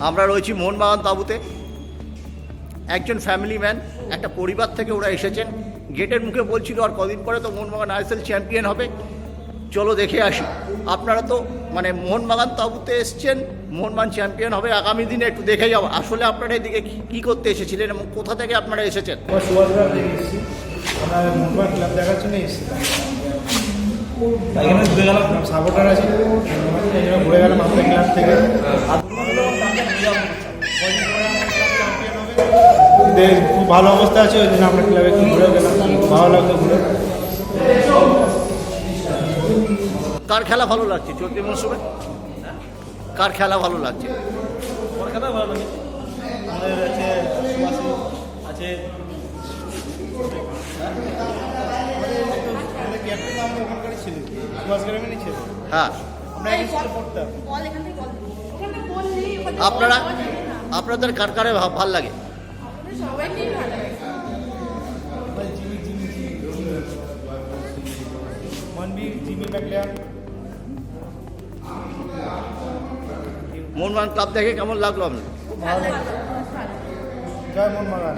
আমরা রয়েছি মোহনবাগান তাঁবুতে। একজন ফ্যামিলি ম্যান একটা পরিবার থেকে ওরা এসেছেন। গেটের মুখে বলছিল, আর কদিন পরে তো মোহনবাগান আইএসএল চ্যাম্পিয়ন হবে। চলো দেখে আসি। আপনারা তো মানে মোহনবাগান তাঁবুতে এসছেন, মোহনবাগান চ্যাম্পিয়ন হবে, আগামী দিনে একটু দেখে যাও। আসলে আপনারা এদিকে কি- করতে এসেছিলেন এবং কোথা থেকে আপনারা এসেছেন? আমরা মুম্বাই ক্লাব দেখার জন্য এসেছি। তাই জন্য ঘুরে গেলাম সাপোর্টার আছে। ঘুরে গেলাম আমাদের ক্লাব থেকে। খুব ভালো অবস্থা আছে ওই জন্য আমরা ক্লাবে একটু ঘুরে গেলাম। ভালো লাগল ঘুরে। কার খেলা ভালো লাগছে চলতি মৌসুমে? কার খেলা ভালো লাগছে? কলকাতা ভালো লাগে আমাদের আছে আছে। হ্যাঁ। আপনারা। আপনাদের কার কারে ভা- ভালো লাগে? সবাইকেই ভালো মনবীর জিমি মোহনবাগান ক্লাব দেখে কেমন লাগল আপনার? জয় মোহনবাগান